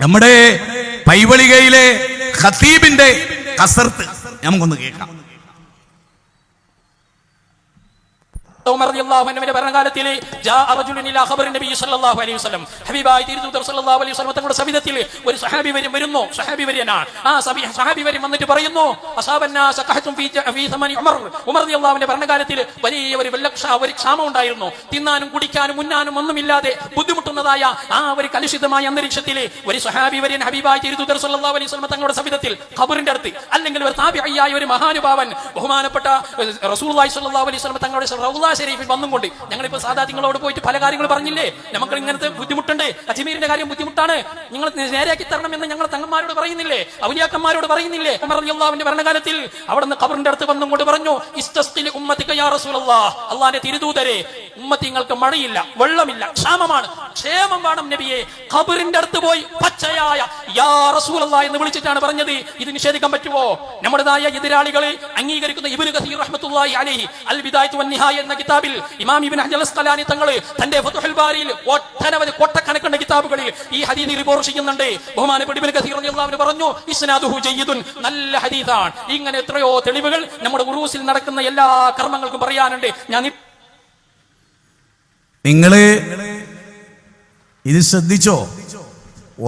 നമ്മുടെ പൈവളികയിലെ ഖത്തീബിന്റെ കസർത്ത് നമുക്കൊന്ന് കേൾക്കാം. ഉമർ റളിയല്ലാഹു അൻഹുവിന്റെ ഭരണകാലത്തിൽ ജാ നബി സല്ലല്ലാഹു അലൈഹി വസല്ലം. അലൈഹി തങ്ങളുടെ സവിധത്തിൽ ഒരു സഹാബി വരും വരുന്നു. സഹാബി ആ സഹാബി വന്നിട്ട് പറയുന്നു ഫീ ഫീ സമനി ഉമർ. ഉമർ ഭരണകാലത്തിൽ ഒരു ക്ഷാമം ഉണ്ടായിരുന്നു. തിന്നാനും കുടിക്കാനും ഉണ്ണാനും ഒന്നുമില്ലാതെ ബുദ്ധിമുട്ടുന്നതായ ആ ഒരു കലുഷിതമായ അന്തരീക്ഷത്തിൽ ഒരു സഹാബി വര്യൻ അലൈഹി തങ്ങളുടെ സവിധത്തിൽ ഖബറിന്റെ അടുത്ത് അല്ലെങ്കിൽ ഒരു ഒരു മഹാനുഭാവൻ ബഹുമാനപ്പെട്ട റസൂലുള്ളാഹി അലൈഹി തങ്ങളുടെ ഷരീഫിൽ വന്നും കൊണ്ട്. ഞങ്ങളിപ്പോ സാധാ നിങ്ങളോട് പോയിട്ട് പല കാര്യങ്ങൾ പറഞ്ഞില്ലേ? നമുക്ക് ഇങ്ങനത്തെ ബുദ്ധിമുട്ടുണ്ട്. അജ്മീരിന്റെ കാര്യം ബുദ്ധിമുട്ടാണ്. നിങ്ങൾ നേരെയാക്കി തരണം എന്ന് ഞങ്ങൾ തങ്ങന്മാരോട് പറയുന്നില്ലേ? ഔലിയാക്കന്മാരോട് പറയുന്നില്ലേ? അവന്റെ ഭരണകാലത്തിൽ അവിടുന്ന് കബറിന്റെ അടുത്ത് വന്നും കൊണ്ട് പറഞ്ഞു ഇസ്തസ്ഖിലി ഉമ്മത്തിക യാ റസൂലല്ലാഹ് അള്ളാന്റെ തിരുദൂതരെ ഉമ്മത്തിങ്ങൾക്ക് മഴയില്ല വെള്ളമില്ല ക്ഷാമമാണ്. ക്ഷേമം വേണം നബിയെ. ഖബറിന്റെ അടുത്ത് പോയി പച്ചയായ യാ റസൂലല്ലാ എന്ന് വിളിച്ചിട്ടാണ് പറഞ്ഞത്. ഇത് നിഷേധിക്കാൻ പറ്റുമോ? നമ്മുടേതായ എതിരാളികളെ അംഗീകരിക്കുന്ന ഇബ്നു കസീർ റഹ്മത്തുള്ളാഹി അലൈഹി അൽ ബിദായത്ത് വൻ നിഹായ എന്ന കിതാബിൽ ഇമാം ഇബ്നു ഹജൽ അസ്ഖലാനി തങ്ങൾ തന്റെ ഫതുഹുൽ ബാരിയിൽ ഒട്ടനവധി കൊട്ടക്കണക്കിന്റെ കിതാബുകളിൽ ഈ ഹദീസ് റിപ്പോർട്ട് ചെയ്യുന്നുണ്ട്. ബഹുമാനപ്പെട്ട ഇബ്നു കസീർ റഹ്മത്തുള്ളാഹി അൻഹു പറഞ്ഞു ഇസ്നാദുഹു ജയ്യിദുൻ നല്ല ഹദീസാണ്. ഇങ്ങനെ എത്രയോ തെളിവുകൾ നമ്മുടെ ഉറൂസിൽ നടക്കുന്ന എല്ലാ കർമ്മങ്ങൾക്കും പറയാനുണ്ട്. ഞാൻ ഈ നിങ്ങൾ ഇത് ശ്രദ്ധിച്ചോ?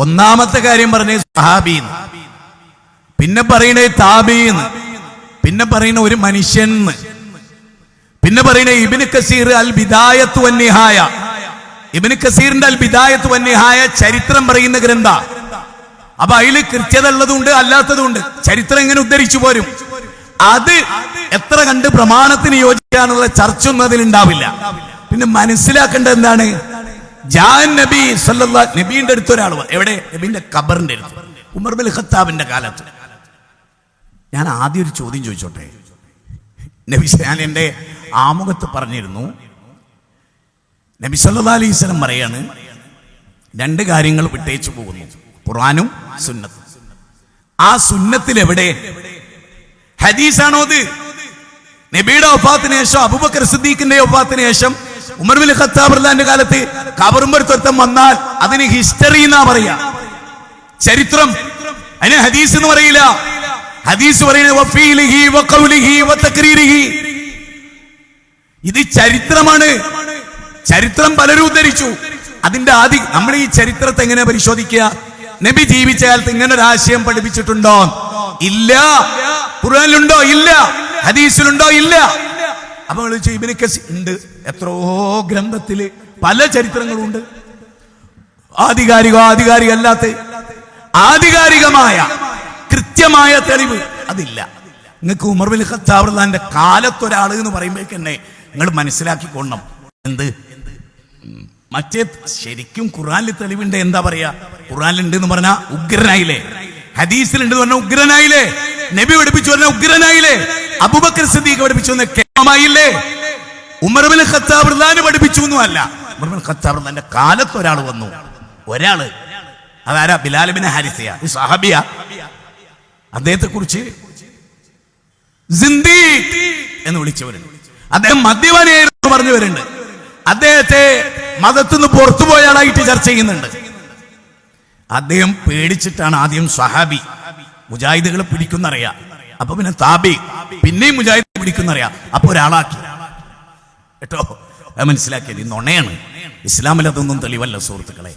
ഒന്നാമത്തെ കാര്യം പറഞ്ഞ സഹാബീന്ന് പിന്നെ പറയണേ താബീന്ന് പിന്നെ പറയണ ഒരു മനുഷ്യൻ. പിന്നെ പറയണ ഇബിന് കസീർ അൽ ബിദായത്ത് വന്നിഹായ. ഇബിന് കസീറിന്റെ അൽ ബിദായത്ത് വന്നിഹായ ചരിത്രം പറയുന്ന ഗ്രന്ഥ. അപ്പൊ അതിൽ കൃത്യത ഉള്ളതുണ്ട് അല്ലാത്തതുണ്ട്. ചരിത്രം എങ്ങനെ ഉദ്ധരിച്ചു പോരും? അത് എത്ര കണ്ട് പ്രമാണത്തിന് യോജിക്കാനുള്ള ചർച്ച ഒന്നും അതിലുണ്ടാവില്ല. പിന്നെ മനസ്സിലാക്കേണ്ടത് എന്താണ്? ജാൻ നബി സല്ലല്ലാ നബീന്റെ അടുത്ത് ഒരാൾ. എവിടെ? നബീന്റെ ഖബറിന്റെ അടുത്ത്. ഉമർ ബിൽ ഖത്താബിന്റെ കാലത്ത്. ഞാൻ ആദ്യം ഒരു ചോദ്യം ചോദിച്ചോട്ടെ? നബി ഞാൻ എന്റെ ആമുഖത്ത് പറഞ്ഞിരുന്നു. നബി സല്ലാ അലൈഹി സ്വലം പറയാണ് രണ്ട് കാര്യങ്ങൾ വിട്ടേച്ചു പോകുന്നു. ഖുർആനും സുന്നത്തും. ആ സുന്നത്തിൽ എവിടെ? ഹദീസാണോ അത്? നബിയുടെ ഒപ്പാത്തിന് ശേഷം അബുബക്കർ സിദ്ദീഖിന്റെ ഒപ്പാത്തിന് ശേഷം ഉമർ ബിൻ ഖത്താബ് കാലത്തെ കാലത്ത് കബറുമ്പടുത്തൊരുത്തം വന്നാൽ അതിന് ഹിസ്റ്ററി എന്നാ പറയാ. ചരിത്രം. അതിന് ഹദീസ് എന്ന് പറയില്ല. ഹദീസ് പറയുന്നത് ഇത് ചരിത്രമാണ്. ചരിത്രം പലരും ഉദ്ധരിച്ചു. അതിന്റെ ആദി നമ്മൾ ഈ ചരിത്രത്തെ എങ്ങനെ പരിശോധിക്കുക? നബി ജീവിച്ച കാലത്ത് ഇങ്ങനെ ഒരു ആശയം പഠിപ്പിച്ചിട്ടുണ്ടോ? ഇല്ല. ഖുർആനിലുണ്ടോ? ഇല്ല. ഹദീസിലുണ്ടോ? ഇല്ല. അപ്പൊ നിങ്ങൾ ചോദിക്കും, ഇബ്നു കസീർ ഉണ്ട്. എത്രയോ ഗ്രന്ഥത്തിൽ പല ചരിത്രങ്ങളും ഉണ്ട് ആധികാരിക ആധികാരിക അല്ലാത്ത ആധികാരികമായ കൃത്യമായ തെളിവ് അതില്ല. നിങ്ങൾക്ക് ഉമർ ബിൻ ഖത്താബിന്റെ കാലത്തൊരാൾ എന്ന് പറയുമ്പോഴേക്കന്നെ നിങ്ങൾ മനസ്സിലാക്കിക്കൊള്ളണം. എന്ത്? മറ്റേ ശരിക്കും ഖുറാനിൽ തെളിവുണ്ട്. എന്താ പറയാ? ഖുറാനിലുണ്ട് എന്ന് പറഞ്ഞാൽ ഉഗ്രനായില്ലേ? ഹദീസിലുണ്ട് എന്ന് പറഞ്ഞാൽ ഉഗ്രനായില്ലേ? നബി പഠിപ്പിച്ചു പറഞ്ഞാൽ ഉഗ്രനായില്ലേ? അബുബക്കർ സിദ്ദീഖ് പഠിപ്പിച്ചു എന്ന് കേമായില്ലേ ഉമർ ബിൻ ഖത്താബ് റളിയല്ലാഹു പഠിപ്പിച്ചു ഒന്നും അല്ല ഉമർ ബിൻ ഖത്താബ് റളിയല്ലാഹുവിന്റെ കാലത്ത് ഒരാൾ വന്നു. ഒരാൾ. അതാരാ? ബിലാൽ ബിൻ ഹാരിസിയ. ഈ സഹാബിയ. അദ്ദേഹത്തെ കുറിച്ച് എന്ന് വിളിച്ചവരുണ്ട്. അദ്ദേഹം മദ്യപാനിയായിരുന്നു പറഞ്ഞവരുണ്ട് അദ്ദേഹത്തെ മതത്തിൽ നിന്ന് പുറത്തുപോയ ആളായിട്ട് ചർച്ച ചെയ്യുന്നുണ്ട്. അദ്ദേഹം പേടിച്ചിട്ടാണ് ആദ്യം സഹാബി. മുജാഹിദുകളെ പിടിക്കുന്നറിയാം. അപ്പൊ പിന്നെ താബി. പിന്നെയും മുജാഹിദ് പിടിക്കുന്നറിയാം. അപ്പൊ ഒരാളാക്കി. കേട്ടോ? അത് മനസ്സിലാക്കിയത് ഈ നുണയാണ്. ഇസ്ലാമിൽ അതൊന്നും തെളിവല്ല സുഹൃത്തുക്കളെ.